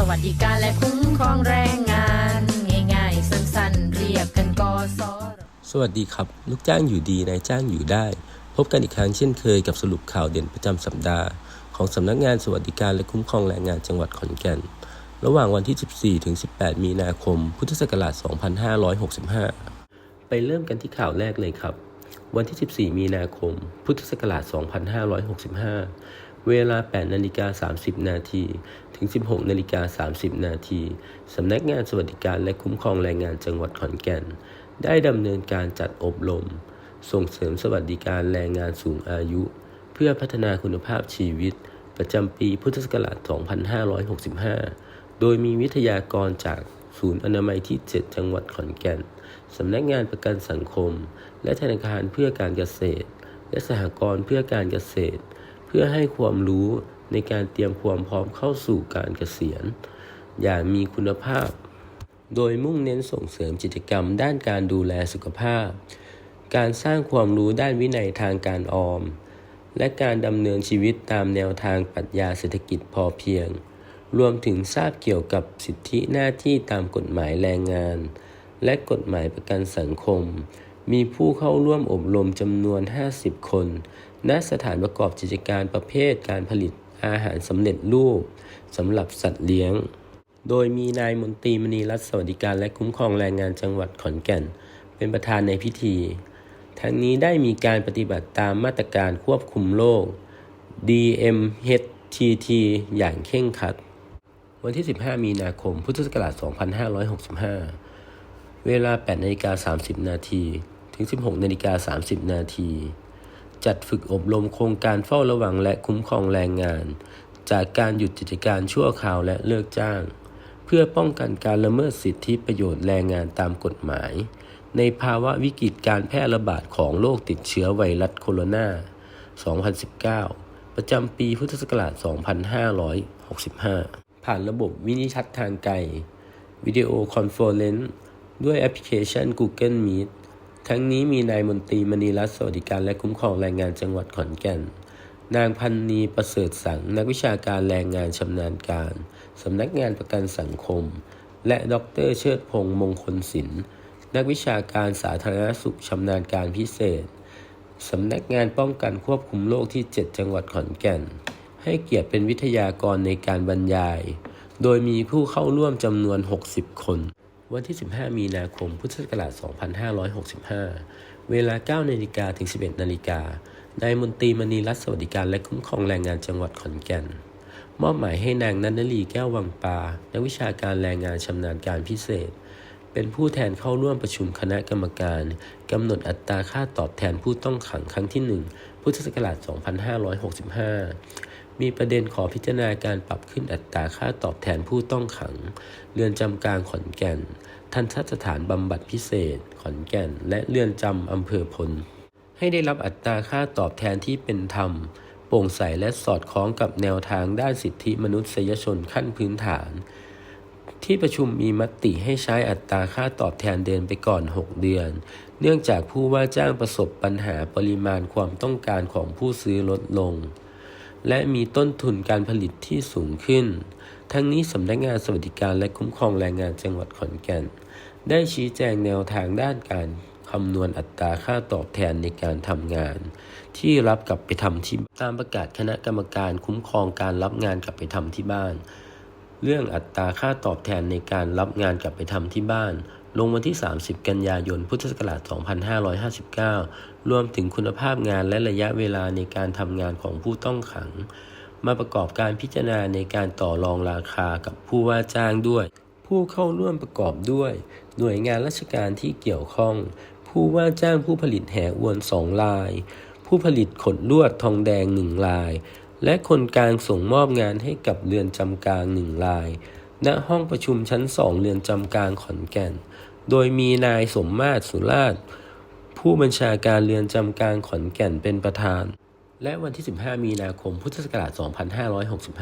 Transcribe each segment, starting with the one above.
สวัสดิการและคุ้มครองแรงงาน ง่ายๆ สั้นๆ เรียกกันกสรสวัสดีครับ ลูกจ้างอยู่ดีนายจ้างอยู่ได้ พบกันอีกครั้งเช่นเคยกับสรุปข่าวเด่นประจำสัปดาห์ ของสำนักงานสวัสดิการและคุ้มครองแรงงานจังหวัดขอนแก่น ระหว่างวันที่ 14 ถึง 18 มีนาคม พุทธศักราช 2565 ไปเริ่มกันที่ข่าวแรกเลยครับ วันที่ 14 มีนาคม พุทธศักราช 2565 เวลา 8 นาฬิกา 30 นาที ถึง 16นาฬิกา30 นาทีสำนักงานสวัสดิการและคุ้มครองแรงงานจังหวัดขอนแก่น ได้ดำเนินการจัดอบรม ส่งเสริมสวัสดิการแรงงานสูงอายุ เพื่อพัฒนาคุณภาพชีวิต ประจำปีพุทธศักราช 2565 โดยมีวิทยากรจากศูนย์อนามัยที่ 7 จังหวัดขอนแก่น สำนักงานประกันสังคม และธนาคารเพื่อการเกษตร และสหกรณ์เพื่อการเกษตร เพื่อให้ความรู้ ในการเตรียมความพร้อมเข้าสู่การเกษียณ อย่างมีคุณภาพ โดยมุ่งเน้นส่งเสริมกิจกรรมด้านการดูแลสุขภาพ การสร้างความรู้ด้านวินัยทางการออม และการดำเนินชีวิตตามแนวทางปรัชญาเศรษฐกิจพอเพียง รวมถึงทราบเกี่ยวกับสิทธิหน้าที่ตามกฎหมายแรงงาน และกฎหมายประกันสังคมมีผู้เข้าร่วมอบรมจำนวน 50 คน ณ สถานประกอบกิจการประเภทการผลิต อาหารสำเร็จรูปสำหรับสัตว์เลี้ยง โดยมีนายมนตรีมณีรัฐสวัสดิการและคุ้มครองแรงงานจังหวัดขอนแก่น เป็นประธานในพิธี ทั้งนี้ได้มีการปฏิบัติตามมาตรการควบคุมโรค DMHTT อย่างเคร่งครัด วันที่ 15 มีนาคม พุทธศักราช 2565 เวลา 8นาฬิกา30 นาที ถึง 16นาฬิกา30 นาที จัดฝึกอบรมโครงการเฝ้าระวังและคุ้มครองแรงงาน จากการหยุดกิจการชั่วคราวและเลิกจ้าง เพื่อป้องกันการละเมิดสิทธิประโยชน์แรงงานตามกฎหมาย ในภาวะวิกฤตการแพร่ระบาดของโรคติดเชื้อไวรัสโคโรนา 2019 ประจำปีพุทธศักราช 2565 ผ่านระบบวินิจฉัยทางไกล วิดีโอคอนเฟอเรนซ์ด้วยแอปพลิเคชัน Google Meet ทั้งนี้มีนายมนตรีมณีรัตน์สวัสดิการและคุ้มครองแรงงานจังหวัดขอนแก่น นางพันนีประเสริฐสัง นักวิชาการแรงงานชำนาญการ สำนักงานประกันสังคม และดรเชิดพงษ์มงคลศิลป์ นักวิชาการสาธารณสุขชำนาญการพิเศษ สำนักงานป้องกันควบคุมโรคที่ 7 จังหวัดขอนแก่น ให้เกียรติเป็นวิทยากรในการบรรยาย โดยมีผู้เข้าร่วมจำนวน 60 คน วันที่ 15 มีนาคม พุทธศักราช 2565 เวลา 9 นาฬิกาถึง 11 นาฬิกา นายมนตรีมณีรัฐสวัสดิการและคุ้มครองแรงงานจังหวัดขอนแก่น มอบหมายให้นางนันนลีแก้ววังปา นักวิชาการแรงงานชำนาญการพิเศษ เป็นผู้แทนเข้าร่วมประชุมคณะกรรมการ กำหนดอัตราค่าตอบแทนผู้ต้องขังครั้งที่ 1 พุทธศักราช 2565 มีประเด็นขอพิจารณาการปรับขึ้นอัตราค่าตอบแทนผู้ต้องขัง เรือนจำกลางขอนแก่น ทันทสถานบำบัดพิเศษ ขอนแก่น และเรือนจำอำเภอพล ให้ได้รับอัตราค่าตอบแทนที่เป็นธรรม โปร่งใสและสอดคล้องกับแนวทางด้านสิทธิมนุษยชนขั้นพื้นฐาน ที่ประชุมมีมติให้ใช้อัตราค่าตอบแทนเดินไปก่อน 6 เดือน เนื่องจากผู้ว่าจ้างประสบปัญหาปริมาณความต้องการของผู้ซื้อลดลง และมีต้นทุนการผลิตที่สูงขึ้น ทั้งนี้สำนักงานสวัสดิการและคุ้มครองแรงงานจังหวัดขอนแก่น ได้ชี้แจงแนวทางด้านการคำนวณอัตราค่าตอบแทนในการทำงาน ที่รับกลับไปทำที่ตามประกาศคณะกรรมการคุ้มครองการรับงานกลับไปทำที่บ้าน เรื่องอัตราค่าตอบแทนในการรับงานกลับไปทำที่บ้าน ลงวันที่ 30 กันยายน พุทธศักราช 2559 รวมถึงคุณภาพงานและระยะเวลาในการทำงานของผู้ต้องขัง มาประกอบการพิจารณาในการต่อรองราคากับผู้ว่าจ้างด้วย ผู้เข้าร่วมประกอบด้วย หน่วยงานราชการที่เกี่ยวข้อง ผู้ว่าจ้างผู้ผลิตแหอวนสองลาย ผู้ผลิตขดลวดทองแดงหนึ่งลาย และคนกลางส่งมอบงานให้กับเรือนจำกลางหนึ่งลายณห้องประชุมชั้นสองเรือนจำกลางขอนแก่น โดยมีนายสมมาตรสุราช ผู้บัญชาการเรือนจำกลางขอนแก่นเป็นประธาน และวันที่ 15 มีนาคม พุทธศักราช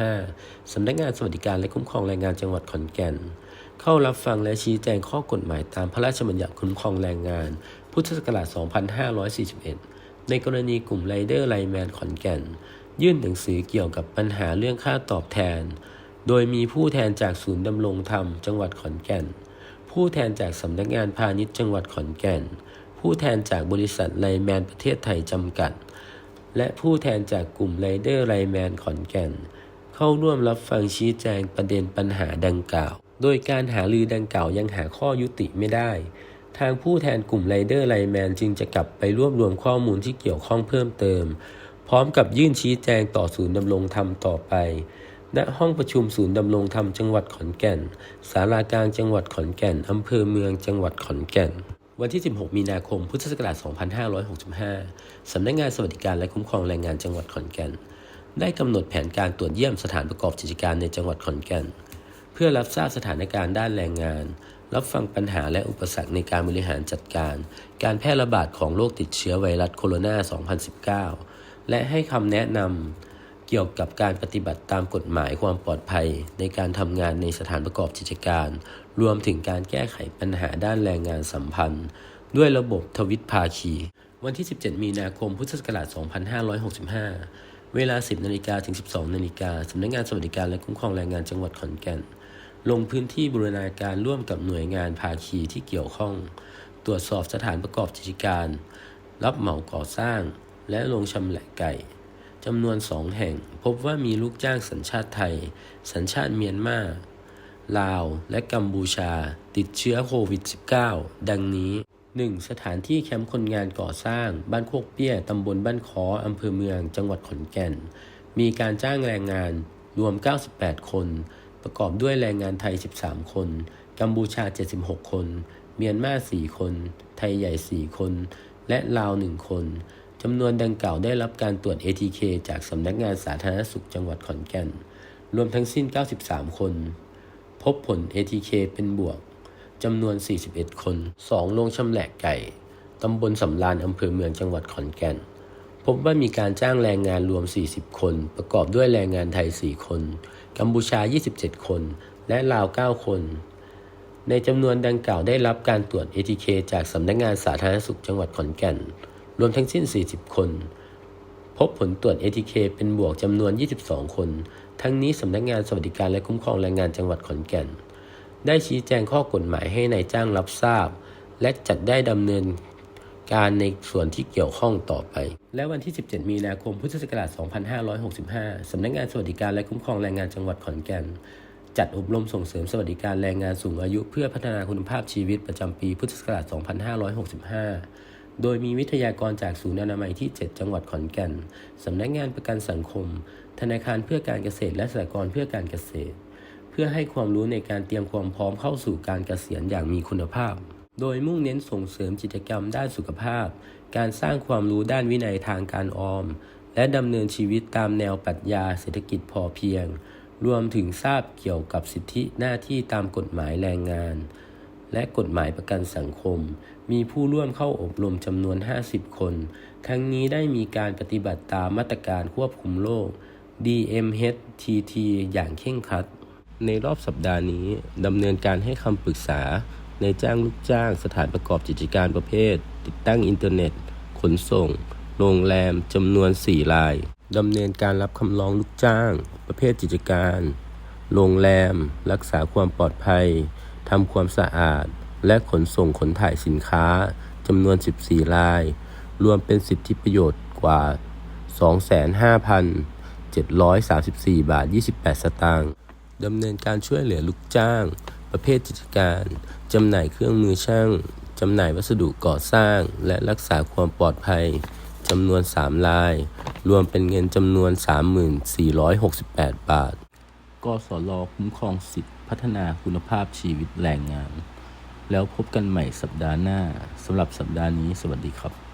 2565 สำนักงานสวัสดิการและคุ้มครองแรงงานจังหวัดขอนแก่น เข้ารับฟังและชี้แจงข้อกฎหมายตามพระราชบัญญัติคุ้มครองแรงงาน พุทธศักราช 2541 ในกรณีกลุ่มไรเดอร์ไลแมนขอนแก่น ยื่นหนังสือเกี่ยวกับปัญหาเรื่องค่าตอบแทน โดยมีผู้แทนจากศูนย์ดำรงธรรมจังหวัดขอนแก่น ผู้แทนจากสำนักงานพาณิชย์จังหวัดขอนแก่น ผู้แทนจากบริษัทไลแมนประเทศไทยจำกัด และผู้แทนจากกลุ่มไรเดอร์ไลแมนขอนแก่น เข้าร่วมรับฟังชี้แจงประเด็นปัญหาดังกล่าว โดยการหาลือดังกล่าวยังหาข้อยุติไม่ได้ ทางผู้แทนกลุ่มไรเดอร์ไลแมนจึงจะกลับไปรวบรวมข้อมูลที่เกี่ยวข้องเพิ่มเติม พร้อมกับยื่นชี้แจงต่อศูนย์ดำรงธรรมต่อไป ณห้องประชุมศูนย์ดำรงธรรมจังหวัดขอนแก่น ศาลากลางจังหวัดขอนแก่น อำเภอเมืองจังหวัดขอนแก่น วันที่ 16 มีนาคม พุทธศักราช 2565 สำนักงานสวัสดิการและคุ้มครองแรงงานจังหวัดขอนแก่น ได้กำหนดแผนการตรวจเยี่ยมสถานประกอบกิจการในจังหวัดขอนแก่น เพื่อรับทราบสถานการณ์ด้านแรงงาน รับฟังปัญหาและอุปสรรคในการบริหารจัดการ การแพร่ระบาดของโรคติดเชื้อไวรัสโคโรนา 2019 และให้คำแนะนำ เกี่ยวกับการปฏิบัติตามกฎหมายความปลอดภัย ในการทำงานในสถานประกอบกิจการ รวมถึงการแก้ไขปัญหาด้านแรงงานสัมพันธ์ ด้วยระบบทวิตภาคี วันที่ 17 มีนาคมพุทธศักราช 2565 เวลา 10 นาฬิกาถึง 12 นาฬิกาสำนักงานสวัสดิการและคุ้มครองแรงงานจังหวัดขอนแก่น ลงพื้นที่บูรณาการร่วมกับหน่วยงานภาคีที่เกี่ยวข้อง ตรวจสอบสถานประกอบกิจการ รับเหมาก่อสร้าง และโรงชำแหละไก่ จำนวนสองแห่งพบว่ามีลูกจ้างสัญชาติไทย สัญชาติเมียนมา ลาว และกัมพูชา ติดเชื้อโควิด -19 ดังนี้ 1. สถานที่แคมป์คนงานก่อสร้าง บ้านโคกเปี้ย ตำบลบ้านคออำเภอเมือง จังหวัดขอนแก่น มีการจ้างแรงงานรวม 98 คน ประกอบด้วยแรงงานไทย 13 คน กัมพูชา 76 คน เมียนมา 4 คน ไทยใหญ่ 4 คน และลาว 1 คน จำนวนดังกล่าวได้รับการตรวจ ATK จากสำนักงานสาธารณสุขจังหวัดขอนแก่น รวมทั้งสิ้น 93 คน พบผล ATK เป็นบวกจำนวน 41 คน 2. โรงชำแหละไก่ ตำบลสำราญอำเภอเมืองจังหวัดขอนแก่น พบว่ามีการจ้างแรงงานรวม 40 คน ประกอบด้วยแรงงานไทย 4 คน กัมพูชา 27 คน และลาว 9 คน ในจำนวนดังกล่าวได้รับการตรวจ ATK จากสำนักงานสาธารณสุขจังหวัดขอนแก่น รวมทั้งสิ้น 40 คน พบผลตรวจ ATK เป็นบวกจำนวน 22 คน ทั้งนี้สำนักงานสวัสดิการและคุ้มครองแรงงานจังหวัดขอนแก่น ได้ชี้แจงข้อกฎหมายให้ในายจ้างรับทราบ และจัดได้ดำเนินการในส่วนที่เกี่ยวข้องต่อไป และวันที่ 17 มีนาคม พุทธศักราช 2565 สำนักงานสวัสดิการและคุ้มครองแรงงานจังหวัดขอนแก่น จัดอบรมส่งเสริมสวัสดิการแรงงานสูงอายุ เพื่อพัฒนาคุณภาพชีวิตประจำปี พุทธศักราช 2565 โดยมีวิทยากรจากศูนย์อนามัยที่ 7 จังหวัดขอนแก่น สำนักงานประกันสังคม ธนาคารเพื่อการเกษตรและสหกรณ์เพื่อการเกษตร เพื่อให้ความรู้ในการเตรียมความพร้อมเข้าสู่การเกษียณอย่างมีคุณภาพ โดยมุ่งเน้นส่งเสริมกิจกรรมด้านสุขภาพ การสร้างความรู้ด้านวินัยทางการออม และดำเนินชีวิตตามแนวปรัชญาเศรษฐกิจพอเพียง รวมถึงทราบเกี่ยวกับสิทธิหน้าที่ตามกฎหมายแรงงาน และกฎหมายประกันสังคม มีผู้ร่วมเข้าอบรมจำนวน 50 คน ทั้งนี้ได้มีการปฏิบัติตามมาตรการควบคุมโรค DMHTT อย่างเคร่งครัด ในรอบสัปดาห์นี้ดำเนินการให้คำปรึกษา ในจ้างลูกจ้างสถานประกอบกิจการประเภท ติดตั้งอินเทอร์เน็ต ขนส่ง โรงแรมจำนวน 4 รายดำเนินการรับคำร้องลูกจ้าง ประเภทกิจการ โรงแรม รักษาความปลอดภัย ทำความสะอาด และขนส่งขนถ่ายสินค้าจำนวน 14 ราย รวมเป็นสิทธิประโยชน์กว่า 25,734 บาท 28 สตางค์ดำเนินการช่วยเหลือลูกจ้าง ประเภทกิจการจำหน่ายเครื่องมือช่างจำหน่ายวัสดุก่อสร้าง และรักษาความปลอดภัยจำนวน 3 ราย รวมเป็นเงินจำนวน 3468 บาท กสลคุ้มครองสิทธิ พัฒนาคุณภาพชีวิตแรงงาน แล้วพบกันใหม่สัปดาห์หน้าสำหรับสัปดาห์นี้ สวัสดีครับ